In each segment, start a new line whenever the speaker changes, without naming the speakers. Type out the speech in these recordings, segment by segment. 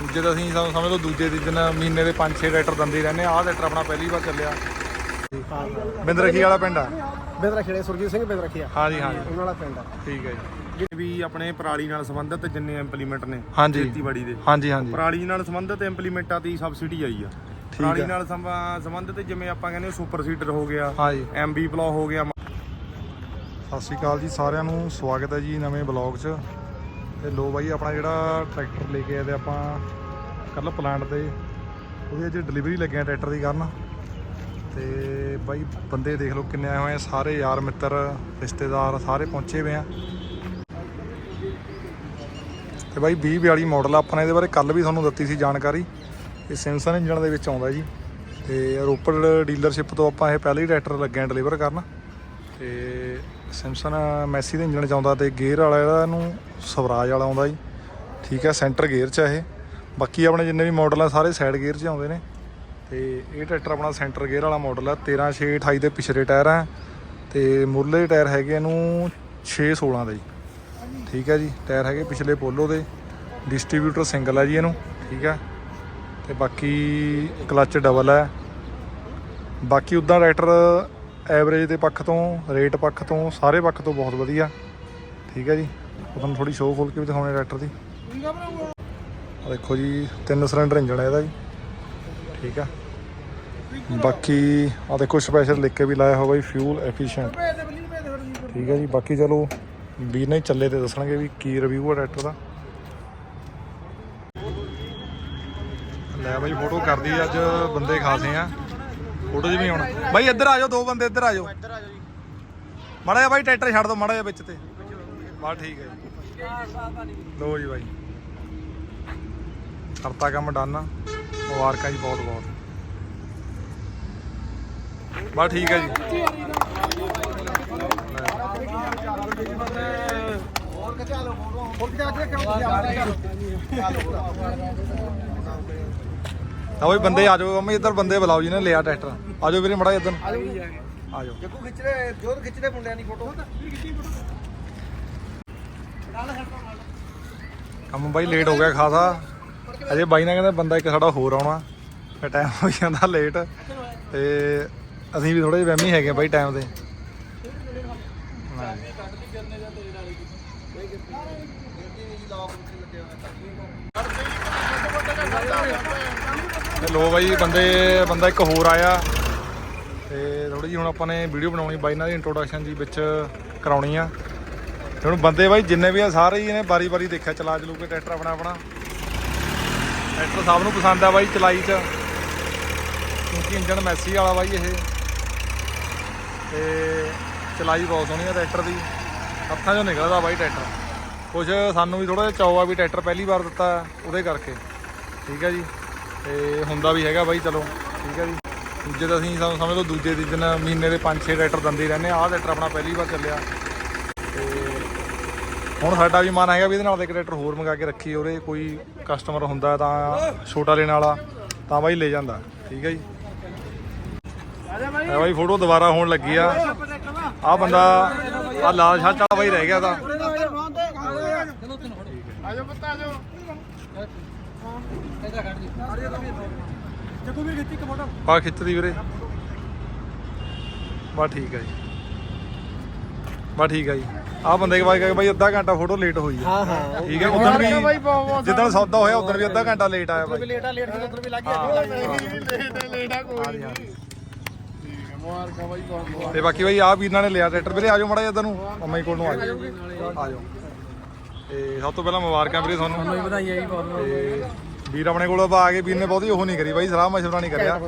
ਦੂਜੇ ਤਾਂ ਅਸੀਂ ਸਮ- ਸਮਝ ਲਓ ਦੂਜੇ ਦੀ ਦਿਨ ਮਹੀਨੇ ਦੇ 5-6 ਟਰੈਕਟਰ ਦੰਦੇ ਰਹਿੰਦੇ ਆ ਆਹ ਟਰੈਕਟਰ ਆਪਣਾ ਪਹਿਲੀ ਵਾਰ ਚੱਲਿਆ। ਬਿੰਦਰਖੀ ਵਾਲਾ ਪਿੰਡ ਆ।
ਬੇਦਰਾ ਖੇੜੇ ਸੁਰਜੀਤ ਸਿੰਘ ਬੇਦਰਾ ਖਿਆ
ਹਾਂਜੀ ਹਾਂਜੀ।
ਉਹਨਾਂ ਵਾਲਾ ਪਿੰਡ ਆ।
ਠੀਕ ਹੈ ਜੀ।
ਵੀ ਆਪਣੇ ਪਰਾਲੀ ਨਾਲ ਸੰਬੰਧਿਤ ਜਿੰਨੇ ਇੰਪਲੀਮੈਂਟ ਨੇ
ਹਾਂਜੀ।
ਖੇਤੀਬਾੜੀ ਦੇ।
ਹਾਂਜੀ ਹਾਂਜੀ।
ਪਰਾਲੀ ਨਾਲ ਸੰਬੰਧਿਤ ਇੰਪਲੀਮੈਂਟਾਂ ਦੀ ਸਬਸਿਡੀ ਆਈ ਆ। ਪਰਾਲੀ ਨਾਲ ਸੰਬੰ- ਸੰਬੰਧਿਤ ਜਿਵੇਂ ਆਪਾਂ ਕਹਿੰਦੇ ਸੁਪਰ ਸੀਡਰ ਹੋ ਗਿਆ
ਹਾਂਜੀ।
ਐਮਬੀ ਪਲੋ ਹੋ ਗਿਆ।
ਸਤਿ ਸ਼੍ਰੀ ਅਕਾਲ ਜੀ ਸਾਰਿਆਂ ਨੂੰ ਸਵਾਗਤ ਹੈ ਜੀ ਨਵੇਂ ਬਲੌਗ 'ਚ। ਤੇ ਲੋ ਬਾਈ, ਆਪਣਾ ਜਿਹੜਾ ਟਰੈਕਟਰ ਲੈ ਕੇ ਆਏ ਤੇ ਆਪਾਂ ਕੱਲ ਪਲਾਂਟ ਤੇ, ਉਹਦੀ ਅੱਜ ਡਿਲੀਵਰੀ ਲੱਗਿਆ ਟਰੈਕਟਰ ਦੀ ਕਰਨ। ਤੇ ਬਾਈ, ਬੰਦੇ ਦੇਖ ਲਓ ਕਿੰਨੇ ਆਏ ਹੋਏ ਆ, ਸਾਰੇ ਯਾਰ ਮਿੱਤਰ, ਰਿਸ਼ਤੇਦਾਰ, ਸਾਰੇ ਪਹੁੰਚੇ ਹੋਏ ਆ। ਤੇ ਬਾਈ 2042 ਮਾਡਲ ਆ ਆਪਣਾ, ਇਹਦੇ ਬਾਰੇ ਕੱਲ ਵੀ ਤੁਹਾਨੂੰ ਦਿੱਤੀ ਸੀ ਜਾਣਕਾਰੀ। ਇਹ ਸਿਮਸਨ ਇੰਜਣ ਦੇ ਵਿੱਚ ਆਉਂਦਾ ਜੀ। ਤੇ ਰੋਪੜ ਡੀਲਰਸ਼ਿਪ ਤੋਂ ਆਪਾਂ ਇਹ ਪਹਿਲੇ ਹੀ ਟਰੈਕਟਰ ਲੱਗੇ ਆ ਡਿਲੀਵਰ ਕਰਨ। ਤੇ ਸਿਮਸਨ ਮੈਸੀ ਦੇ ਇੰਜਣ ਚ ਆਉਂਦਾ ਤੇ ਗੇਅਰ ਵਾਲਾ ਇਹਦਾ ਇਹਨੂੰ ਸਵਰਾਜ ਵਾਲਾ ਆਉਂਦਾ ਜੀ। ਠੀਕ ਹੈ ਸੈਂਟਰ ਗੇਅਰ ਚ ਇਹ। ਬਾਕੀ ਆਪਣੇ ਜਿੰਨੇ ਵੀ ਮਾਡਲ ਆ, ਸਾਰੇ ਸਾਈਡ ਗੇਅਰ ਚ ਆਉਂਦੇ ਨੇ। ਤੇ ਇਹ ਟਰੈਕਟਰ ਆਪਣਾ ਸੈਂਟਰ ਗੇਅਰ ਵਾਲਾ ਮਾਡਲ ਆ। 13 6 28 ਦੇ ਪਿਛਲੇ ਟਾਇਰ ਆ। ਤੇ ਮੁਰਲੇ ਟਾਇਰ ਹੈਗੇ ਇਹਨੂੰ 6 16 ਦੇ ਜੀ। ਠੀਕ ਹੈ ਜੀ, ਟਾਇਰ ਹੈਗੇ ਪਿਛਲੇ ਪੋਲੋ ਦੇ। ਡਿਸਟ੍ਰੀਬਿਊਟਰ ਸਿੰਗਲ ਹੈ ਜੀ ਇਹਨੂੰ। ਠੀਕ ਹੈ। ਤੇ ਬਾਕੀ ਕਲੱਚ ਡਬਲ ਹੈ ਬਾਕੀ ਉਦਾਂ ਟਰੈਕਟਰ ਐਵਰੇਜ ਦੇ ਪੱਖ ਤੋਂ, ਰੇਟ ਪੱਖ ਤੋਂ, ਸਾਰੇ ਪੱਖ ਤੋਂ ਬਹੁਤ ਵਧੀਆ। ਠੀਕ ਹੈ ਜੀ। ਉਹ ਤੁਹਾਨੂੰ ਥੋੜੀ ਸ਼ੋਅ ਖੋਲ ਕੇ ਵੀ ਦਿਖਾਉਣੇ ਟਰੈਕਟਰ ਦੀ। ਦੇਖੋ ਜੀ, ਤਿੰਨ ਸਿਲੰਡਰ ਇੰਜਣ ਹੈ ਇਹਦਾ ਜੀ। ਠੀਕ ਆ। ਬਾਕੀ ਆ ਦੇਖੋ ਸਪੈਸ਼ਲ ਲਿਖ ਕੇ ਵੀ ਲਾਇਆ ਹੋਇਆ ਜੀ ਫਿਊਲ ਐਫੀਸ਼ੀਐਂਟ ਠੀਕ ਹੈ ਜੀ, ਬਾਕੀ ਚਲੋ, ਵੀਰ ਨੇ ਚੱਲੇ ਤੇ ਦੱਸਣਗੇ ਵੀ ਕੀ ਰਿਵਿਊ ਆ ਟਰੈਕਟਰ ਦਾ। ਲੈ ਬਾਈ ਫੋਟੋ ਕਰਦੀ ਅੱਜ ਬੰਦੇ ਖਾਸੇ ਆ। ਫੋਟੋ 'ਚ ਵੀ ਆਉਣਾ ਬਾਈ, ਇੱਧਰ ਆ ਜਾਓ, ਦੋ ਬੰਦੇ ਇੱਧਰ ਆ ਜਾਓ। ਮਾੜਾ ਜਿਹਾ ਬਾਈ, ਟਰੈਕਟਰ ਛੱਡ ਦੋ, ਮਾੜਾ ਜਿਹਾ ਵਿੱਚ ਤੇ। ਬਸ ਠੀਕ ਹੈ ਲੋ ਜੀ ਬਾਈ। ਕਰਤਾ ਕੰਮ ਡਨ। ਮੁਬਾਰਕਾਂ ਜੀ ਬਹੁਤ ਬਹੁਤ। ਬਸ ਠੀਕ ਹੈ ਜੀ। ਆ ਬਈ ਬੰਦੇ ਆ ਜਾਓ ਮੰਮੀ ਇੱਧਰ ਬੰਦੇ ਬੁਲਾਓ ਜੀ ਨੇ ਲਿਆ ਟਰੈਕਟਰ। ਆ ਜਾਓ ਵੀਰੇ ਮੜਾ ਇੱਧਰ। ਆ ਜਾਓ
ਜੱਗੂ ਖਿੱਚਦੇ ਜੋਤ ਖਿੱਚਦੇ ਮੁੰਡਿਆਂ ਦੀ ਫੋਟੋ
ਕੰਮ ਬਾਈ ਲੇਟ ਹੋ ਗਿਆ ਖਾਸਾ। ਅਜੇ ਬਾਈ ਨੇ ਕਹਿੰਦਾ ਬੰਦਾ ਇੱਕ ਸਾਡਾ ਹੋਰ ਆਉਣਾ। ਫਿਰ ਟਾਈਮ ਹੋ ਜਾਂਦਾ ਲੇਟ ਤੇ ਅਸੀਂ ਵੀ ਥੋੜੇ ਜਿਹੇ ਵਹਿਮੀ ਹੈਗੇ ਬਾਈ ਟਾਈਮ ਦੇ ਤੇ ਲੋ ਬਾਈ, ਬੰਦੇ, ਬੰਦਾ ਇੱਕ ਹੋਰ ਆਇਆ। ਤੇ ਥੋੜੀ ਜਿਹੀ ਹੁਣ ਆਪਾਂ ਨੇ ਵੀਡੀਓ ਬਣਾਉਣੀ, ਬਾਈ ਨਾਲ ਦੀ ਇੰਟਰੋਡਕਸ਼ਨ ਜੀ ਵਿੱਚ ਕਰਾਉਣੀ ਆ। ਤੇ ਹੁਣ ਬੰਦੇ ਬਾਈ, ਜਿੰਨੇ ਵੀ ਆ, ਸਾਰੇ ਹੀ ਇਹਨੇ ਬਾਰੀ ਬਾਰੀ ਦੇਖਿਆ, ਚਲਾ ਚਲੂ ਕੇ ਟਰੈਕਟਰ ਆਪਣਾ ਆਪਣਾ। ਟਰੈਕਟਰ ਸਭ ਨੂੰ ਪਸੰਦ ਆ ਬਾਈ, ਚਲਾਈ ਚ। ਕਿਉਂਕਿ ਇੰਜਨ ਮੈਸੀ ਵਾਲਾ ਬਾਈ ਇਹ। ਤੇ ਚਲਾਈ ਬਹੁਤ ਸੋਹਣੀ ਆ ਟਰੈਕਟਰ ਦੀ। ਹੱਥਾਂ 'ਚੋਂ ਨਿਕਲਦਾ ਬਾਈ ਟਰੈਕਟਰ। ਕੁਝ ਸਾਨੂੰ ਵੀ ਥੋੜਾ ਜਿਹਾ ਚਾਅ ਆ ਵੀ ਟਰੈਕਟਰ ਪਹਿਲੀ ਵਾਰ ਦਿੱਤਾ ਉਹਦੇ ਕਰਕੇ। ਠੀਕ ਹੈ ਜੀ। ਤੇ ਹੁੰਦਾ ਵੀ ਹੈਗਾ ਬਾਈ ਚਲੋ ਠੀਕ ਹੈ ਜੀ। ਦੂਜੇ ਤਾਂ ਅਸੀਂ ਸਮ- ਸਮਝ ਲਓ ਦੂਜੇ ਦੀ ਦਿਨ ਮਹੀਨੇ ਦੇ 5-6 ਟਰੈਕਟਰ ਦੰਦੇ ਰਹਿੰਦੇ ਆ। ਆਹ ਟਰੈਕਟਰ ਆਪਣਾ ਪਹਿਲੀ ਵਾਰ ਚੱਲਿਆ। ਤੇ ਹੁਣ ਸਾਡਾ ਵੀ ਮਨ ਹੈਗਾ ਵੀ ਇਹਦੇ ਨਾਲ ਦੇ ਟਰੈਕਟਰ ਹੋਰ ਮੰਗਾ ਕੇ ਰੱਖੀ ਉਹਦੇ ਕੋਈ ਕਸਟਮਰ ਹੁੰਦਾ ਤਾਂ ਛੋਟਾ ਲੈਣ ਵਾਲਾ ਤਾਂ ਬਾਈ ਲੈ ਜਾਂਦਾ। ਠੀਕ ਹੈ ਜੀ। ਇਹ ਬਾਈ ਫੋਟੋ ਦੁਬਾਰਾ ਹੋਣ ਲੱਗੀ ਆ। ਆ ਬੰਦਾ ਆ ਲਾਲ ਸ਼ਾਹ ਵਾਲਾ ਬਾਈ ਰਹਿ ਗਿਆ ਤਾਂ।
ਜੱਗੂ ਵੀ ਖਿੱਚੀ ਇੱਕ ਫੋਟੋ
ਪਾ ਖਿੱਚਦੀ ਵੀਰੇ। ਬਾ ਠੀਕ ਹੈ ਜੀ। ਬਾ ਠੀਕ ਹੈ ਜੀ। ਆ ਬੰਦੇ ਕੇ ਬਾਈ ਕਹੇ ਬਾਈ ਅੱਧਾ ਘੰਟਾ ਫੋਟੋ ਲੇਟ ਹੋਈ ਹੈ
ਹਾਂ ਹਾਂ।
ਠੀਕ ਹੈ ਉਦੋਂ ਵੀ ਜਿੱਦਣ ਸੌਦਾ ਹੋਇਆ ਉਦੋਂ ਵੀ ਅੱਧਾ ਘੰਟਾ ਲੇਟ ਆਇਆ ਬਾਈ।
ਲੇਟਾ ਲੇਟ ਦੇ ਉੱਧਰ ਵੀ ਲੱਗ ਗਿਆ।
ਹਾਂਜੀ, ਹਾਂਜੀ। ਤੇ ਬਾਕੀ ਬਾਈ ਆ ਵੀਰਾਂ ਨੇ ਲਿਆ ਟਰੈਕਟਰ ਵੀਰੇ ਆਜੋ ਮੜਾ ਇੱਧਰ ਨੂੰ। ਮੰਮਾ ਕੋਲ ਨੂੰ ਆਜੋ ਆਜੋ ਤੇ ਸਭ ਤੋਂ ਪਹਿਲਾਂ ਮੁਬਾਰਕਾਂ ਵੀਰੇ ਤੁਹਾਨੂੰ।
ਤੁਹਾਨੂੰ ਵਧਾਈਆਂ ਜੀ ਬਹੁਤ
ਤੇ ਵੀਰ ਆਪਣੇ ਕੋਲ ਆ ਕੇ ਵੀਰ ਨੇ ਬਹੁਤੀ ਉਹ ਨਹੀਂ ਕਰੀ ਬਾਈ ਸਲਾਹ ਮਸ਼ਵਰਾ ਨਹੀਂ ਕਰਿਆ।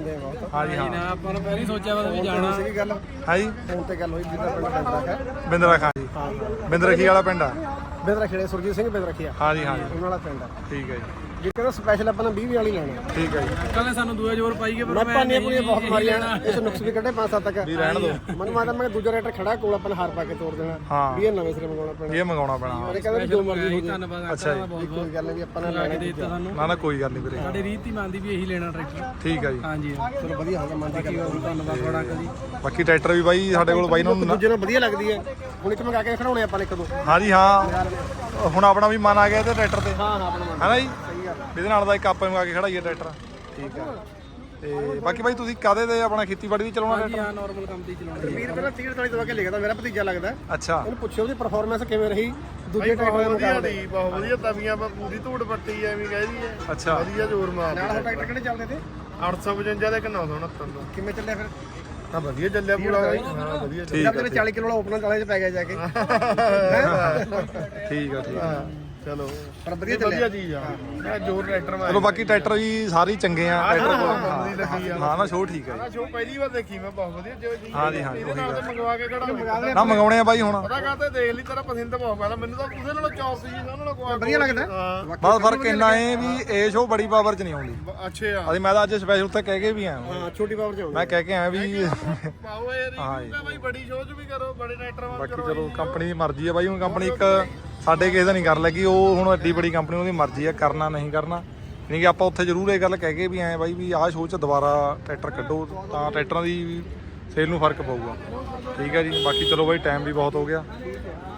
ਹਾਂਜੀ ਹਾਂ।
ਆਪਾਂ ਨੂੰ ਪਹਿਲਾਂ ਸੋਚਿਆ ਵਾ ਵੀ ਜਾਣਾ। ਸੀਗੀ ਗੱਲ।
ਹਾਂਜੀ।
ਫੋਨ ਤੇ ਗੱਲ ਹੋਈ ਜਿੱਦਾਂ ਪਿੰਡ ਬੈਂਦਰਾ ਹੈ।
ਬਿੰਦਰਾ ਖਾਂ ਜੀ। ਬਿੰਦਰਾ ਕੀ ਵਾਲਾ ਪਿੰਡ ਆ।
ਬੇਦਰਾ ਖੇੜੇ ਸੁਰਜੀਤ ਸਿੰਘ ਬੇਦਰਾ ਖਿਆ
ਹਾਂਜੀ ਹਾਂਜੀ
ਉਹਨਾਂ ਵਾਲਾ ਪਿੰਡ ਆ।
ਠੀਕ ਹੈ ਜੀ।
ਜੇ ਕਹਿੰਦਾ ਸਪੈਸ਼ਲ ਆਪਾਂ ਨੇ 20 ਵਾਲੀ ਲੈਣਾ
ਠੀਕ ਹੈ ਜੀ।
ਕੱਲ ਸਾਨੂੰ ਦੂਆ ਜ਼ੋਰ ਪਾਈ ਗਏ
ਮੈਂ ਪਾਣੀ ਪੂਰੀ ਬਹੁਤ ਮਾਰੀਆਂ। ਇਸ ਨੁਕਸ ਵੀ ਕੱਢੇ ਪੰਜ ਸੱਤ ਤੱਕ।
ਵੀ ਰਹਿਣ ਦਿਓ
ਮੈਨੂੰ ਮਾਤਾ ਮੈਂ ਦੂਜਾ ਰੇਟਰ ਖੜਾ ਕੋਲ ਆਪਾਂ ਹਾਰ ਪਾ ਕੇ ਤੋੜ ਦੇਣਾ।
ਹਾਂ।
ਵੀ ਇਹ ਨਵੇਂ ਸਿਰੇ ਮੰਗਾਉਣਾ ਪੈਣਾ।
ਇਹ ਮੰਗਾਉਣਾ ਪੈਣਾ
ਕਹਿੰਦਾ ਵੀ ਜੋ ਮਰਜ਼ੀ ਹੋ ਜਾਏ
ਧੰਨਵਾਦ
ਅੱਛਾ ਜੀ।
ਵੀ ਕੋਈ ਗੱਲ ਨਹੀਂ ਆਪਾਂ ਨੇ ਲੈਣਾ ਹੀ
ਦਿੱਤਾ ਸਾਨੂੰ।
ਨਾ ਨਾ ਕੋਈ ਗੱਲ ਨਹੀਂ ਵੀਰੇ।
ਸਾਡੇ ਰੀਤ ਹੀ ਮੰਨਦੀ ਵੀ ਇਹੀ ਲੈਣਾ ਟਰੈਕਟਰ।
ਠੀਕ ਹੈ ਜੀ।
ਹਾਂਜੀ
ਚਲੋ ਵਧੀਆ ਹੋ ਗਿਆ ਮੰਨ ਦੀ ਗੱਲ
ਧੰਨਵਾਦ ਤੁਹਾਡਾ ਅੰਕਲ ਜੀ।
ਬਾਕੀ ਟਰੈਕਟਰ ਵੀ ਬਾਈ ਸਾਡੇ ਕੋਲ ਬਾਈ ਨੂੰ
ਦੂਜੇ ਨੂੰ ਵਧੀਆ ਲੱਗਦੀ ਹੈ ਹੁਣ ਇੱਕ ਮੰਗਾ ਕੇ ਖੜਾਉਣੇ ਆਪਾਂ ਨੇ ਕਦੋਂ
ਹਾਂਜੀ ਹਾਂ ਹੁਣ ਆਪਣਾ ਵੀ ਮਨ ਆ ਗਿਆ ਤੇ ਟਰੈਕਟਰ ਤੇ।
ਹਾਂ ਹਾਂ ਆਪਣਾ ਮੰਨ
ਹੈ ਨਾ ਜੀ? ਇਹਦੇ ਨਾਲ ਦਾ ਇੱਕ ਆਪਾਂ ਨੂੰ ਆ ਕੇ ਖੜਾਈਏ ਟਰੈਕਟਰ। ਠੀਕ ਆ। ਤੇ ਬਾਕੀ ਬਾਈ ਤੁਸੀਂ ਕਾਦੇ ਤੇ ਆਪਣਾ ਖੇਤੀਬਾੜੀ ਦੀ ਚਲਾਉਣਾ
ਹਾਂਜੀ
ਟਰੈਕਟਰ?
ਹਾਂ ਨਾਰਮਲ ਕੰਮ ਤੇ ਹੀ ਚਲਾਉਣਾ
ਵੀਰ ਪਹਿਲਾਂ 30 40 ਦਵਾ ਕੇ ਲਿਖਦਾ ਮੇਰਾ ਭਤੀਜਾ ਲੱਗਦਾ।
ਅੱਛਾ।
ਉਹਨੂੰ ਪੁੱਛਿਓ ਉਹਦੀ ਪਰਫਾਰਮੈਂਸ ਕਿਵੇਂ ਰਹੀ ਦੂਜੇ ਟਰੈਕਟਰ ਦੇ
ਵਧੀਆ
ਮੁਕਾਬਲੇ।
ਦੀ ਬਹੁਤ ਵਧੀਆ ਤਵੀਆਂ ਪਰ ਪੂਰੀ ਧੂੜ ਪੱਟੀ ਐਵੇਂ ਕਹਿਦੀ ਹੈ
ਅੱਛਾ।
ਵਧੀਆ ਜ਼ੋਰ ਮਾਰ
ਨਾਲ ਉਹ ਟਰੈਕਟਰ ਕਿਹੜੇ ਚੱਲਦੇ ਤੇ?
855 ਦੇ ਕਿ 969 ਦਾ।
ਕਿਵੇਂ ਚੱਲਿਆ ਫਿਰ?
ਹਾਂ ਵਧੀਆ ਚੱਲਿਆ ਪੂਰਾ ਹਾਂ ਵਧੀਆ
ਠੀਕ
ਜਦ
ਆ।
ਤੇਰੇ 40 ਕਿਲੋ ਵਾਲਾ ਓਪਨਰ ਵਾਲੇ ਚ ਪੈ ਗਿਆ ਜਾ ਕੇ।
ਠੀਕ ਆ ਠੀਕ ਆ।
ਚਲੋ।
ਪਰ ਵਧੀਆ
ਵਧੀਆ
ਚੱਲਿਆ।
ਚੀਜ਼ ਆ। ਮੈਂ ਜ਼ੋਰ ਟਰੈਕਟਰ ਮਾਰ
ਚਲੋ ਬਾਕੀ ਟਰੈਕਟਰ ਵੀ ਸਾਰੇ ਹੀ ਚੰਗੇ ਆ ਟਰੈਕਟਰ
ਲੱਗੀ ਆ।
ਹਾਂ ਨਾ ਸ਼ੋਅ ਠੀਕ ਆ ਜੀ।
ਸ਼ੋ ਪਹਿਲੀ ਵਾਰ ਦੇਖੀ ਮੈਂ ਬਹੁਤ ਵਧੀਆ। ਜੋ ਜੀ
ਹਾਂਜੀ,
ਇਹਦੇ ਨਾਲ ਤੇ ਮੰਗਵਾ ਕੇ ਕਿਹੜਾ
ਨਾ ਮੰਗਾਉਣੇ ਆ ਬਾਈ ਹੁਣ।
ਪਤਾ ਕਾਤੇ ਦੇਖ ਲਈ ਤੇਰਾ ਪਸੰਦ ਬਹੁਤ ਪਹਿਲਾਂ। ਮੈਨੂੰ ਤਾਂ ਕਿਸੇ ਨਾਲੋਂ ਚੌਪ ਸੀ ਉਹਨਾਂ ਨਾਲੋਂ ਕੋਈ
ਵਧੀਆ ਲੱਗਦਾ।
ਹਾਂ।
ਬਸ ਫ਼ਰਕ ਇੰਨਾ ਏ ਵੀ ਇਹ ਸ਼ੋਅ ਬੜੀ ਪਾਵਰ ਚ ਨਹੀਂ ਆਉਂਦੀ।
ਬ- ਅੱਛੇ। ਆ
ਅਸੀਂ ਮੈਂ ਤਾਂ ਅੱਜ ਸਪੈਸ਼ਲ ਉੱਤੇ ਕਹਿ ਕੇ ਵੀ ਆਇਆ।
ਹਾਂ ਛੋਟੀ ਪਾਵਰ ਚ ਹੋਊਗਾ
ਮੈਂ ਕਹਿ ਕੇ ਆਇਆ ਵੀ
ਪਾਓ ਇਹ
ਹਾਂ
ਤਾਂ ਬਾਈ ਬੜੀ ਸ਼ੋਅ ਚ ਵੀ ਕਰੋ ਬੜੇ ਟਰੈਕਟਰ ਵਾਂ
ਬਾਕੀ ਚਲੋ ਕੰਪਨੀ ਦੀ ਮਰਜ਼ੀ ਆ ਬਾਈ ਹੁਣ ਕੰਪਨੀ ਇੱਕ ਸਾਡੇ ਕਿਸੇ ਦਾ ਨਹੀਂ ਕਰ ਲੱਗੀ ਉਹ ਹੁਣ ਐਡੀ ਬੜੀ ਕੰਪਨੀ ਉਹਦੀ ਮਰਜ਼ੀ ਆ ਕਰਨਾ ਨਹੀਂ ਕਰਨਾ। ਨਹੀਂ ਕਿ ਆਪਾਂ ਉੱਥੇ ਜ਼ਰੂਰ ਇਹ ਗੱਲ ਕਹਿ ਕੇ ਵੀ ਆਏ ਬਾਈ ਵੀ ਆਹ ਸ਼ੋਅ 'ਚ ਦੁਬਾਰਾ ਟਰੈਕਟਰ ਕੱਢੋ ਤਾਂ ਟਰੈਕਟਰਾਂ ਦੀ ਸੇਲ ਨੂੰ ਫ਼ਰਕ ਪਊਗਾ। ਠੀਕ ਹੈ ਜੀ ਬਾਕੀ ਚਲੋ ਬਾਈ ਟਾਈਮ ਵੀ ਬਹੁਤ ਹੋ ਗਿਆ।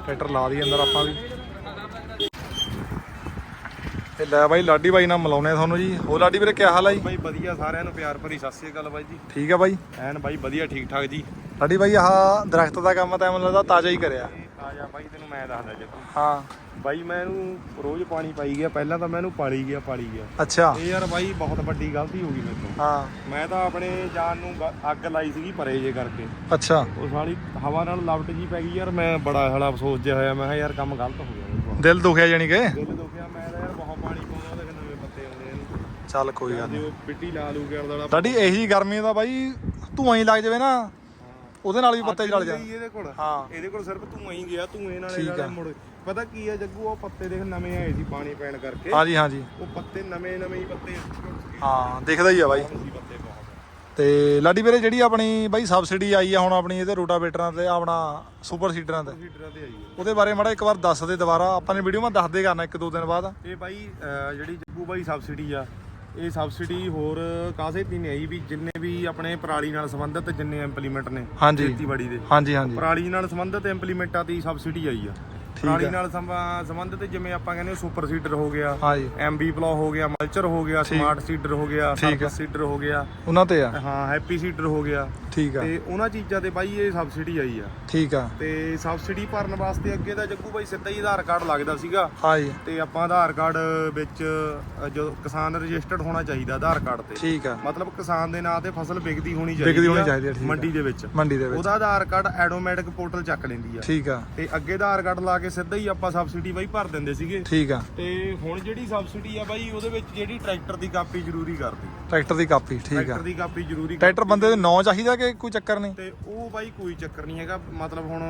ਟਰੈਕਟਰ ਲਾ ਦੀ ਅੰਦਰ ਆਪਾਂ ਵੀ। ਤੇ ਲੈ ਬਾਈ ਲਾਡੀ ਬਾਈ ਨਾਲ ਮਿਲਾਉਨੇ ਆ ਤੁਹਾਨੂੰ ਜੀ। ਹੋਰ ਲਾਡੀ ਵੀਰੇ ਕੀ ਹਾਲ ਆ ਜੀ?
ਬਾਈ ਵਧੀਆ ਸਾਰਿਆਂ ਨੂੰ ਪਿਆਰ ਭਰੀ ਸਤਿ ਸ੍ਰੀ ਅਕਾਲ ਬਾਈ ਜੀ।
ਠੀਕ ਆ ਬਾਈ?
ਐਨ ਬਾਈ ਵਧੀਆ ਠੀਕ ਠਾਕ ਜੀ।
ਲਾਡੀ ਬਾਈ ਆਹ ਦਰਖਤ ਦਾ ਕੰਮ ਤਾਂ ਮੈਨੂੰ ਲੱਗਦਾ ਤਾਜ਼ਾ ਹੀ ਕਰਿਆ।
ਆ ਜਾ ਬਾਈ ਤੈਨੂੰ ਮੈਂ ਦੱਸਦਾ ਜੀ
ਹਾਂ।
ਬਾਈ ਮੈਂ ਇਹਨੂੰ ਰੋਜ਼ ਪਾਣੀ ਪਾਈ ਗਿਆ। ਪਹਿਲਾਂ ਤਾਂ ਮੈਂ ਇਹਨੂੰ ਪਾਲੀ ਗਿਆ ਪਾਲੀ ਗਿਆ।
ਅੱਛਾ।
ਇਹ ਯਾਰ ਬਾਈ ਬਹੁਤ ਵੱਡੀ ਗਲਤੀ ਹੋ ਗਈ ਮੇਰੇ ਤੋਂ।
ਹਾਂ।
ਮੈਂ ਤਾਂ ਆਪਣੇ ਜਾਨ ਨੂੰ ਗ- ਅੱਗ ਲਾਈ ਸੀਗੀ ਪਰੇ ਜੇ ਕਰਕੇ।
ਅੱਛਾ।
ਉਹ ਸਾਲੀ ਹਵਾ ਨਾਲ ਲਪਟ ਜੀ ਪੈ ਗਈ ਯਾਰ। ਮੈਂ ਬੜਾ ਹਲਾ ਅਫਸੋਸ ਜਿਹਾ ਹੋਇਆ। ਮੈਂ ਕਿਹਾ ਯਾਰ ਕੰਮ ਗਲਤ ਹੋ ਗਿਆ ਮੇਰੇ ਤੋਂ।
ਦਿਲ ਦੁਖਿਆ ਜਾਨੀ ਕਿ?
ਦਿਲ ਦੁਖਿਆ। ਮੈਂ ਤਾਂ ਯਾਰ ਬਹੁਤ ਪਾਣੀ ਪਾਉਂਦਾ ਉਹਦੇ ਨਵੇਂ ਪੱਤੇ ਆਉਂਦੇ ਇਹਨੂੰ।
ਚੱਲ ਕੋਈ ਗੱਲ ਨਹੀਂ
ਉਹ ਮਿੱਟੀ ਲਾ ਲੂ ਗਿਆ ਉਹਦਾ
ਲਾਡੀ ਇਹੀ ਗਰਮੀ ਦਾ ਬਾਈ ਧੂਆਂ ਹੀ ਲੱਗ ਜਾਵੇ ਨਾ। ਉਹਦੇ ਨਾਲ ਵੀ ਪੱਤੇ ਜਲ ਜਾਣ।
ਇਹਦੇ ਕੋਲ।
ਹਾਂ।
ਇਹਦੇ ਕੋਲ ਸਿਰਫ ਧੂਆਂ ਹੀ ਗਿਆ ਧੂਏ ਨਾਲ
ਠੀਕ
ਇਹਦਾ। ਮੁੜ। ਪਤਾ ਕੀ ਆ ਜੱਗੂ ਉਹ ਪੱਤੇ ਦੇਖ ਨਵੇਂ ਆਏ ਸੀ ਪਾਣੀ ਪੈਣ ਕਰਕੇ।
ਹਾਂਜੀ ਹਾਂਜੀ।
ਉਹ ਪੱਤੇ ਨਵੇਂ ਨਵੇਂ ਹੀ ਪੱਤੇ
ਹਾਂ ਦਿਖਦਾ ਹੀ ਆ ਬਾਈ। ਤੇ ਲਾਡੀ ਵੀਰੇ ਜਿਹੜੀ ਆਪਣੀ ਬਾਈ ਸਬਸਿਡੀ ਆਈ ਆ ਹੁਣ ਆਪਣੀ ਇਹਦੇ ਰੋਟਾਵੇਟਰਾਂ ਤੇ ਆਪਣਾ ਸੁਪਰ ਸੀਡਰਾਂ ਤੇ
ਤੇ
ਉਹਦੇ ਬਾਰੇ ਮਾੜਾ ਇੱਕ ਵਾਰ ਦੱਸ ਦੇ ਦੁਬਾਰਾ। ਆਪਾਂ ਨੇ ਵੀਡੀਓ ਮੈਂ ਦੱਸ ਦੇ ਕਰਨਾ ਇੱਕ ਦੋ ਦਿਨ ਬਾਅਦ।
ਇਹ ਬਾਈ ਜਿਹੜੀ ਜੱਗੂ ਬਾਈ ਸਬਸਿਡੀ ਆ ਇਹ ਸਬਸਿਡੀ ਹੋਰ ਕਾਸੇ ਦੀ ਨਹੀਂ ਆਈ ਵੀ ਜਿੰਨੇ ਵੀ ਆਪਣੇ ਪਰਾਲੀ ਨਾਲ ਸੰਬੰਧਿਤ ਜਿੰਨੇ ਇੰਪਲੀਮੈਂਟ ਨੇ
ਹਾਂਜੀ।
ਖੇਤੀਬਾੜੀ ਦੇ।
ਹਾਂਜੀ ਹਾਂਜੀ।
ਪਰਾਲੀ ਨਾਲ ਸੰਬੰਧਿਤ ਇੰਪਲੀਮੈਂਟਾਂ ਦੀ ਸਬਸਿਡੀ ਆਈ ਆ। ਪਰਾਲੀ ਨਾਲ ਸੰਬੰ- ਸੰਬੰਧਿਤ ਜਿਵੇਂ ਆਪਾਂ ਕਹਿੰਦੇ ਸੁਪਰ ਸੀਡਰ ਹੋ ਗਿਆ
ਹਾਂਜੀ।
ਐਮਬੀ ਪਲੋ ਹੋ ਗਿਆ ਮਲਚਰ ਹੋ ਗਿਆ ਸਮਾਰਟ ਸੀਡਰ ਹੋ ਗਿਆ
ਠੀਕ
ਸੀਡਰ ਹੋ ਗਿਆ।
ਉਹਨਾਂ ਤੇ ਆ।
ਹਾਂ ਹੈਪੀ ਸੀਡਰ ਹੋ ਗਿਆ।
ਠੀਕ ਆ।
ਤੇ ਉਹਨਾਂ ਚੀਜ਼ਾਂ ਤੇ ਬਾਈ ਇਹ ਸਬਸਿਡੀ ਆਈ ਆ।
ਠੀਕ ਆ।
ਤੇ ਸਬਸਿਡੀ ਭਰਨ ਵਾਸਤੇ ਅੱਗੇ ਤਾਂ ਜੱਗੂ ਬਾਈ ਸਿੱਧਾ ਹੀ ਆਧਾਰ ਕਾਰਡ ਲੱਗਦਾ ਸੀਗਾ।
ਹਾਂਜੀ।
ਤੇ ਆਪਾਂ ਆਧਾਰ ਕਾਰਡ ਵਿੱਚ ਅ, ਜੋ ਕਿਸਾਨ ਰਜਿਸਟਰਡ ਹੋਣਾ ਚਾਹੀਦਾ ਆਧਾਰ ਕਾਰਡ ਤੇ।
ਠੀਕ ਆ।
ਮਤਲਬ ਕਿਸਾਨ ਦੇ ਨਾਂ ਤੇ ਫਸਲ ਵਿਕਦੀ ਹੋਣੀ ਚਾਹੀਦੀ
ਵਿਕਦੀ ਹੋਣੀ
ਆ
ਚਾਹੀਦੀ ਆ, ਠੀਕ ਆ।
ਮੰਡੀ ਦੇ ਵਿੱਚ।
ਮੰਡੀ ਦੇ ਵਿੱਚ।
ਉਹਦਾ ਆਧਾਰ ਕਾਰਡ ਐਡੋਮੈਟਿਕ ਪੋਰਟਲ ਚੱਕ ਲੈਂਦੀ ਆ।
ਠੀਕ ਆ।
ਤੇ ਅੱਗੇ ਆਧਾਰ ਕਾਰਡ ਲਾ ਕੇ ਸਿੱਧਾ ਹੀ ਆਪਾਂ ਸਬਸਿਡੀ ਬਾਈ ਭਰ ਦਿੰਦੇ ਸੀਗੇ।
ਠੀਕ ਆ।
ਤੇ ਹੁਣ ਜਿਹੜੀ ਸਬਸਿਡੀ ਆ ਬਾਈ ਉਹਦੇ ਵਿੱਚ ਜਿਹੜੀ ਟਰੈਕਟਰ ਦੀ ਕਾਪੀ ਜ਼ਰੂਰੀ ਕਰਦੀ
ਟਰੈਕਟਰ ਦੀ ਕਾਪੀ ਠੀਕ ਆ।
ਟਰੈਕਟਰ ਦੀ ਕਾਪੀ ਜ਼ਰੂਰੀ
ਟਰੈਕਟਰ ਬੰਦੇ ਦੇ ਨਾਂ ਚਾਹੀਦਾ ਕਿ ਕੋਈ ਚੱਕਰ ਨਹੀਂ?
ਤੇ ਉਹ ਬਾਈ ਕੋਈ ਚੱਕਰ ਨਹੀਂ ਹੈਗਾ। ਮਤਲਬ ਹੁਣ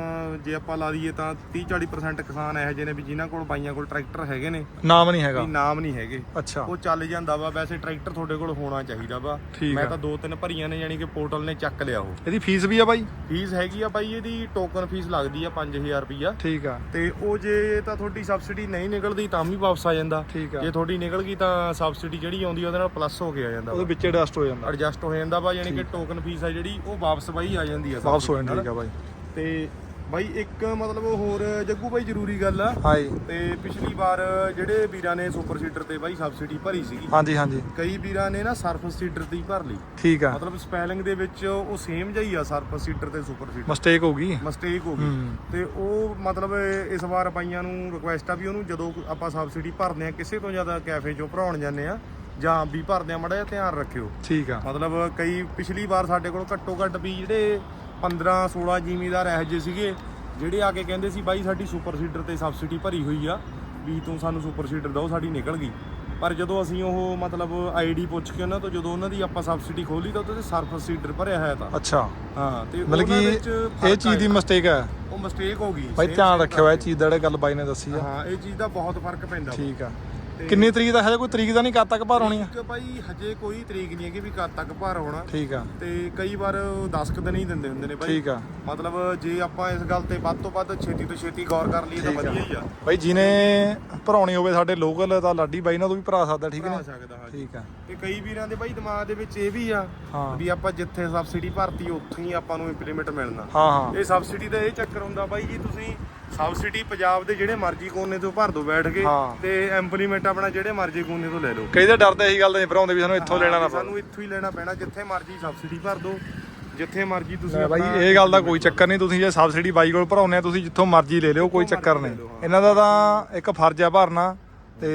ਜੇ ਆਪਾਂ ਲਾ ਦਈਏ ਤਾਂ 30 40% ਕਿਸਾਨ ਇਹੋ ਜਿਹੇ ਨੇ ਵੀ ਜਿਨ੍ਹਾਂ ਕੋਲ ਬਾਈਆਂ ਕੋਲ ਟਰੈਕਟਰ ਹੈਗੇ ਨੇ।
ਨਾਮ ਨਹੀਂ ਹੈਗਾ।
ਵੀ ਨਾਮ ਨਹੀਂ ਹੈਗੇ।
ਅੱਛਾ।
ਉਹ ਚੱਲ ਜਾਂਦਾ ਵਾ। ਵੈਸੇ ਟਰੈਕਟਰ ਤੁਹਾਡੇ ਕੋਲ ਹੋਣਾ ਚਾਹੀਦਾ ਵਾ। ਮੈਂ। ਤਾਂ ਦੋ ਤਿੰਨ ਭਰੀਆਂ ਨੇ ਯਾਨੀ ਕਿ ਪੋਰਟਲ ਨੇ ਚੱਕ ਲਿਆ ਉਹ।
ਇਹਦੀ ਫੀਸ ਵੀ ਆ ਬਾਈ?
ਫੀਸ ਹੈਗੀ ਆ ਬਾਈ ਇਹਦੀ ਟੋਕਨ ਫੀਸ ਲੱਗਦੀ ਆ 5000 ਰੁਪਈਆ।
ਠੀਕ ਆ।
ਤੇ ਉਹ ਜੇ ਤਾਂ ਤੁਹਾਡੀ ਸਬਸਿਡੀ ਨਹੀਂ ਨਿਕਲਦੀ ਤਾਂ ਵੀ ਵਾਪਸ ਆ ਜਾਂਦਾ।
ਠੀਕ ਆ।
ਜੇ ਤੁਹਾਡੀ ਨਿਕਲ ਗਈ ਤਾਂ ਸਬਸਿਡੀ ਜਿਹੜੀ ਆਉਂਦੀ ਆ ਉਹਦੇ ਨਾਲ ਪਲੱਸ ਹੋ ਕੇ ਆ ਜਾਂਦਾ।
ਉਹਦੇ ਵਿੱਚ ਐਡਜਸਟ ਹੋ ਜਾਂਦਾ।
ਐਡਜਸਟ ਹੋ ਜਾਂਦਾ ਵਾ ਯਾਨੀ ਕਿ ਟੋਕਨ ਫੀਸ ਆ ਜਿਹੜੀ ਉਹ ਵਾਪਸ ਬਾਈ ਆ ਜਾਂਦੀ ਆ
ਵਾਪਸ ਹੋ ਜਾਂਦਾ। ਠੀਕ ਆ ਬਾਈ।
ਤੇ ਬਾਈ ਇੱਕ ਮਤਲਬ ਹੋਰ ਜੱਗੂ ਬਾਈ ਜ਼ਰੂਰੀ ਗੱਲ ਆ।
ਹਾਂਜੀ।
ਤੇ ਪਿਛਲੀ ਵਾਰ ਜਿਹੜੇ ਵੀਰਾਂ ਨੇ ਸੁਪਰ ਸੀਡਰ ਤੇ ਬਾਈ ਸਬਸਿਡੀ ਭਰੀ ਸੀਗੀ।
ਹਾਂਜੀ ਹਾਂਜੀ।
ਕਈ ਵੀਰਾਂ ਨੇ ਨਾ ਸਰਫਸ ਸੀਡਰ ਤੇ ਹੀ ਭਰ ਲਈ।
ਠੀਕ ਆ।
ਮਤਲਬ ਸਪੈਲਿੰਗ ਦੇ ਵਿੱਚ ਉਹ ਸੇਮ ਜਿਹਾ ਹੀ ਆ ਸਰਫਸ ਸੀਡਰ ਤੇ ਸੁਪਰ ਸੀਡਰ।
ਮਿਸਟੇਕ ਹੋ ਗਈ।
ਮਿਸਟੇਕ ਹੋ ਗਈ। ਤੇ ਉਹ ਮਤਲਬ ਇਸ ਵਾਰ ਬਾਈਆਂ ਨੂੰ ਰਿਕੁਐਸਟ ਆ ਵੀ ਉਹਨੂੰ ਜਦੋਂ ਆਪਾਂ ਸਬਸਿਡੀ ਭਰਦੇ ਆ ਕਿਸੇ ਤੋਂ ਜ਼ਿਆਦਾ ਕੈਫੇ ਚੋਂ ਭਰਾਉਣ ਜਾਂਦੇ ਆ ਜਾਂ ਵੀ ਭਰਦੇ ਆ ਮੜਾ ਜਿਹਾ ਧਿਆਨ ਰੱਖਿਓ।
ਠੀਕ ਆ।
ਮਤਲਬ ਕਈ ਪਿਛਲੀ ਵਾਰ ਸਾਡੇ ਕੋਲ ਘੱਟੋ ਘੱਟ ਵੀ ਜਿਹੜੇ 15 16 ਜ਼ਿਮੀਦਾਰ ਇਹੋ ਜਿਹੇ ਸੀਗੇ ਜਿਹੜੇ ਆ ਕੇ ਕਹਿੰਦੇ ਸੀ ਬਾਈ ਸਾਡੀ ਸੁਪਰ ਸੀਡਰ ਤੇ ਸਬਸਿਡੀ ਭਰੀ ਹੋਈ ਆ ਵੀ ਤੂੰ ਸਾਨੂੰ ਸੁਪਰ ਸੀਡਰ ਦਿਓ ਸਾਡੀ ਨਿਕਲ ਗਈ। ਪਰ ਜਦੋਂ ਅਸੀਂ ਉਹ ਮਤਲਬ ਆਈਡੀ ਪੁੱਛ ਕੇ ਉਹਨਾਂ ਤੋਂ ਜਦੋਂ ਉਹਨਾਂ ਦੀ ਆਪਾਂ ਸਬਸਿਡੀ ਖੋਲੀ ਤਾਂ ਉਹਦੇ ਤੇ ਸਰਫਸ ਸੀਡਰ ਭਰਿਆ ਹੋਇਆ ਤਾਂ।
ਅੱਛਾ।
ਹਾਂ ਤੇ
ਮਤਲਬ ਕਿ ਇਹ ਚੀਜ਼ ਦੀ। ਮਿਸਟੇਕ ਹੈ।
ਉਹ ਮਿਸਟੇਕ ਹੋ ਗਈ।
ਬਾਈ ਧਿਆਨ ਰੱਖਿਓ ਇਹ। ਚੀਜ਼ ਦਾ ਜਿਹੜਾ ਗੱਲ ਬਾਈ ਨੇ ਦੱਸੀ ਆ।
ਹਾਂ ਇਹ ਚੀਜ਼ ਦਾ ਬਹੁਤ ਫ਼ਰਕ ਪੈਂਦਾ।
ਠੀਕ ਆ। ਕਿੰਨੀ ਤਰੀਕ ਦਾ ਹਜੇ ਕੋਈ ਤਰੀਕ ਦਾ ਨਹੀਂ ਕਦ ਤੱਕ ਭਰ ਹੋਣੀ ਆ?
ਇੱਕ ਬਾਈ ਹਜੇ ਕੋਈ ਤਰੀਕ ਨਹੀਂ ਹੈਗੀ ਵੀ ਕਦ ਤੱਕ ਭਰ ਹੋਣਾ।
ਠੀਕ ਆ।
ਤੇ ਕਈ ਵਾਰ 10 ਕੁ ਦਿਨ ਹੀ ਦਿੰਦੇ ਹੁੰਦੇ ਨੇ ਬਾਈ
ਠੀਕ ਆ।
ਮਤਲਬ ਜੇ ਆਪਾਂ ਇਸ ਗੱਲ ਤੇ ਵੱਧ ਤੋਂ ਵੱਧ ਛੇਤੀ ਤੋਂ ਛੇਤੀ ਗੌਰ ਕਰ ਲਈਏ ਤਾਂ। ਵਧੀਆ ਹੀ ਆ।
ਬਾਈ ਜਿਹਨੇ ਭਰਾਉਣੀ ਹੋਵੇ ਸਾਡੇ ਲੋਕਲ ਤਾਂ ਲਾਡੀ ਬਾਈ ਨਾਲ ਤੋਂ ਵੀ ਭਰਾ ਸਕਦਾ ਠੀਕ
ਭਰਾ
ਨੇ?
ਸਕਦਾ ਹਾਂ
ਠੀਕ ਆ।
ਤੇ ਕਈ ਵੀਰਾਂ ਦੇ ਬਾਈ ਦਿਮਾਗ ਦੇ ਵਿੱਚ ਇਹ ਵੀ ਆ
ਹਾਂ।
ਵੀ ਆਪਾਂ ਜਿੱਥੇ ਸਬਸਿਡੀ ਭਰਤੀ ਉੱਥੇ ਹੀ ਆਪਾਂ ਨੂੰ ਇੰਪਲੀਮੈਂਟ ਮਿਲਣਾ।
ਹਾਂ ਹਾਂ।
ਇਹ ਸਬਸਿਡੀ ਦਾ ਇਹ ਚੱਕਰ ਹੁੰਦਾ ਬਾਈ ਜੀ ਤੁਸੀਂ ਸਬਸਿਡੀ ਪੰਜਾਬ ਦੇ ਜਿਹੜੇ ਮਰਜ਼ੀ ਕੋਨੇ ਤੋਂ ਭਰ ਦੋ ਬੈਠ ਕੇ
ਹਾਂ।
ਤੇ ਇੰਪਲੀਮੈਂਟ ਆਪਣਾ ਜਿਹੜੇ ਮਰਜ਼ੀ ਕੋਨੇ ਤੋਂ ਲੈ ਲਓ।
ਕਈ ਤਾਂ ਡਰਦੇ ਇਹੀ ਗੱਲ ਦੇ ਨਹੀਂ ਭਰਾਉਂਦੇ ਵੀ ਸਾਨੂੰ ਇੱਥੋਂ ਲੈਣਾ ਨਾ ਪਵੇ।
ਸਾਨੂੰ ਇੱਥੋਂ ਹੀ ਲੈਣਾ ਪੈਣਾ ਜਿੱਥੇ ਮਰਜ਼ੀ ਸਬਸਿਡੀ ਭਰ ਦੋ ਜਿੱਥੇ ਮਰਜ਼ੀ ਤੁਸੀਂ
ਲੈ ਬਾਈ
ਆਪਣਾ-
ਇਹ ਗੱਲ ਦਾ ਕੋਈ ਚੱਕਰ ਨਹੀਂ ਤੁਸੀਂ ਜੇ ਸਬਸਿਡੀ ਬਾਈ ਕੋਲ ਭਰਾਉਨੇ ਆ ਤੁਸੀਂ ਜਿੱਥੋਂ ਮਰਜ਼ੀ ਲੈ ਲਿਓ ਕੋਈ ਚੱਕਰ ਨਹੀਂ। ਇਹਨਾਂ ਦਾ ਤਾਂ ਇੱਕ ਫਰਜ਼ ਆ ਭਰਨਾ ਤੇ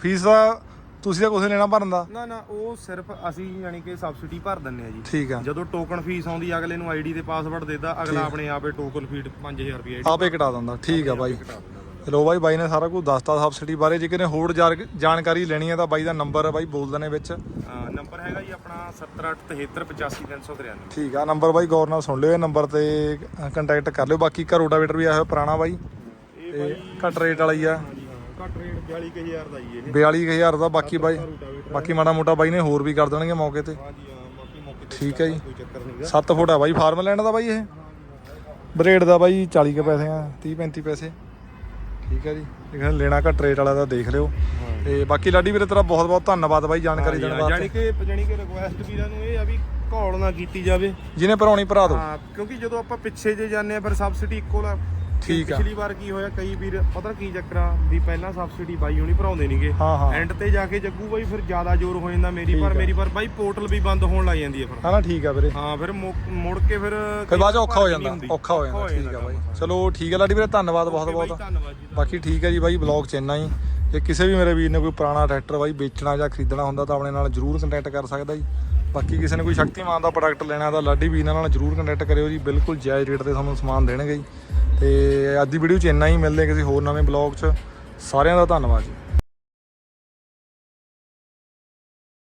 ਫੀਸ ਦਾ ਤੁਸੀਂ ਤਾਂ ਨੀ ਲੈਣਾ ਭਰਨ ਦਾ?
ਨਾ ਨਾ ਉਹ ਸਿਰਫ ਅਸੀਂ ਯਾਨੀ ਕਿ ਸਬਸਿਡੀ ਭਰ ਦਿੰਨੇ ਆ ਜੀ।
ਠੀਕ ਆ।
ਜਦੋਂ ਟੋਕਨ ਫੀਸ ਆਉਂਦੀ ਆ, ਅਗਲੇ ਨੂੰ ਆਈਡੀ ਤੇ ਪਾਸਵਰਡ ਦੇਦਾ ਅਗਲਾ ਆਪਣੇ ਆਪੇ ਟੋਕਨ ਫੀਡ 5000 ਰੁਪਏ
ਆਪੇ ਕਟਾ ਦਿੰਦਾ। ਠੀਕ ਆ ਬਾਈ। ਚਲੋ ਬਾਈ ਬਾਈ ਨੇ ਸਾਰਾ ਕੁਝ ਦੱਸਤਾ ਸਬਸਿਡੀ ਬਾਰੇ। ਜੇ ਕਿਨੇ ਹੋਰ ਜਾਣ- ਜਾਣਕਾਰੀ ਲੈਣੀ ਹੈ ਤਾਂ ਬਾਈ ਦਾ ਨੰਬਰ ਬਾਈ ਬੋਲ ਦਨੇ ਵਿੱਚ।
ਨੰਬਰ ਹੈਗਾ ਜੀ ਆਪਣਾ 7873785393
ਠੀਕ ਆ ਨੰਬਰ ਬਾਈ ਗੌਰ ਨਾਲ ਸੁਣ ਲਿਓ ਇਹ ਨੰਬਰ ਤੇ ਕੰਟੈਕਟ ਕਰ ਲਿਓ। ਬਾਕੀ ਘਰ ਰੋਟਾਵੇਟਰ ਵੀ ਆਇਆ ਹੋਇਆ ਪੁਰਾਣਾ ਬਾਈ।
ਇਹ
ਤੇ
ਬਾਈ
ਘੱਟ ਰੇਟ ਵਾਲਾ ਹੀ ਆ।
ਘੱਟ ਰੇਟ 42000 ਦਾ ਜੀ ਇਹ।
42000 ਦਾ ਬਾਕੀ ਬਾਈ ਬਾਕੀ ਮਾੜਾ ਮੋਟਾ ਬਾਈ ਨੇ ਹੋਰ ਵੀ ਕਰ ਦੇਣਗੇ ਮੌਕੇ ਤੇ।
ਹਾਂਜੀ ਹਾਂ ਬਾਕੀ ਮੌਕੇ ਤੇ
ਠੀਕ ਹੈ ਜੀ।
ਕੋਈ ਚੱਕਰ ਨਹੀਂਗਾ
7 ਫੁੱਟ ਆ ਬਾਈ ਫਾਰਮਲੈਂਡ ਦਾ ਬਾਈ ਇਹ? ਬਰੇਡ ਦਾ ਬਾਈ 40 ਕੇ ਪੈਸੇ ਆ 30 35 ਪੈਸੇ। ਠੀਕ ਹੈ ਜੀ। ਜੇ ਕਿਸੇ ਨੇ ਲੈਣਾ ਘੱਟ ਰੇਟ ਵਾਲਾ ਤਾਂ ਦੇਖ ਲਿਓ। ਤੇ ਬਾਕੀ ਲਾਡੀ ਵੀਰੇ ਤੇਰਾ ਬਹੁਤ ਬਹੁਤ ਧੰਨਵਾਦ ਬਾਈ ਜਾਣਕਾਰੀ ਦੇਣ
ਜਾਨੀ
ਵਾਸਤੇ।
ਕਿ ਜਾਨੀ ਕਿ ਰਿਕੁਐਸਟ ਵੀਰਾਂ ਨੂੰ ਇਹ ਆ ਵੀ ਘੋਲ ਨਾ ਕੀਤੀ ਜਾਵੇ।
ਜਿਹਨੇ ਭਰਾਉਣੀ ਭਰਾ ਦਿਓ
ਹਾਂ ਕਿਉਂਕਿ ਜਦੋਂ ਆਪਾਂ ਪਿੱਛੇ ਜੇ ਜਾਂਦੇ ਆ ਫਿਰ ਸਬਸਿਡੀ ਇੱਕੋ ਲਾ
ਠੀਕ ਆ।
ਪਿਛਲੀ ਵਾਰ ਕੀ ਹੋਇਆ ਕਈ ਵੀਰ ਪਤਾ ਕੀ ਚੱਕਰ ਆ ਵੀ ਪਹਿਲਾਂ ਸਬਸਿਡੀ ਬਾਈ ਹੋਣੀ ਭਰਾਉਂਦੇ ਨਹੀਂਗੇ
ਹਾਂ ਹਾਂ।
ਐਂਡ ਤੇ ਜਾ ਕੇ ਜੱਗੂ ਬਾਈ ਫਿਰ ਜ਼ਿਆਦਾ ਜ਼ੋਰ ਹੋ ਜਾਂਦਾ ਮੇਰੀ ਪਰ। ਮੇਰੀ ਪਰ ਬਾਈ ਪੋਰਟਲ ਵੀ ਬੰਦ ਹੋਣ ਲੱਗ ਜਾਂਦੀ ਹੈ ਫਿਰ।
ਹਾਂ ਨਾ ਠੀਕ ਆ ਵੀਰੇ।
ਹਾਂ ਫਿਰ ਮੁੜ ਮੁੜ ਕੇ ਫਿਰ
ਫਿਰ ਬਾਅਦ ਚ ਔਖਾ ਹੋ ਜਾਂਦਾ
ਹੁੰਦੀ।
ਔਖਾ ਹੋ ਜਾਂਦਾ ਠੀਕ ਆ। ਬਾਈ। ਚਲੋ ਠੀਕ ਆ ਲਾਡੀ ਵੀਰੇ ਧੰਨਵਾਦ ਬਹੁਤ
ਬਾਈ,
ਬਹੁਤ।
ਧੰਨਵਾਦ ਜੀ
ਬਾਕੀ ਠੀਕ ਹੈ ਜੀ ਬਾਈ ਬਲੌਗ ਚ ਇੰਨਾ ਹੀ। ਜੇ ਕਿਸੇ ਵੀ ਮੇਰੇ ਵੀਰ ਨੇ ਕੋਈ ਪੁਰਾਣਾ ਟਰੈਕਟਰ ਬਾਈ ਵੇਚਣਾ ਜਾਂ ਖਰੀਦਣਾ ਹੁੰਦਾ ਤਾਂ ਆਪਣੇ ਨਾਲ ਜਰੂਰ ਕੰਟੈਕਟ ਕਰ ਸਕਦਾ ਜੀ। ਬਾਕੀ ਕਿਸੇ ਨੇ ਕੋਈ ਸ਼ਕਤੀਮਾਨ ਦਾ ਪ੍ਰੋਡਕਟ ਲੈਣਾ ਤਾਂ ਲਾਡੀ ਵੀਰ ਨਾਲ ਜਰੂਰ ਕੰਟੈਕਟ ਕਰਿਓ ਜੀ। ਬਿਲਕੁਲ ਜਾਇਜ਼ ਰੇਟ ਤੇ ਤੁਹਾਨੂੰ ਸਮਾਨ ਦੇਣਗੇ ਜੀ। ਤੇ ਅੱਜ ਦੀ ਵੀਡੀਓ ਚ ਇੰਨਾ ਹੀ। ਮਿਲਦੇ ਕਿਸੇ ਹੋਰ ਨਵੇਂ ਬਲੌਗ ਚ। ਸਾਰਿਆਂ ਦਾ ਧੰਨਵਾਦ ਜੀ।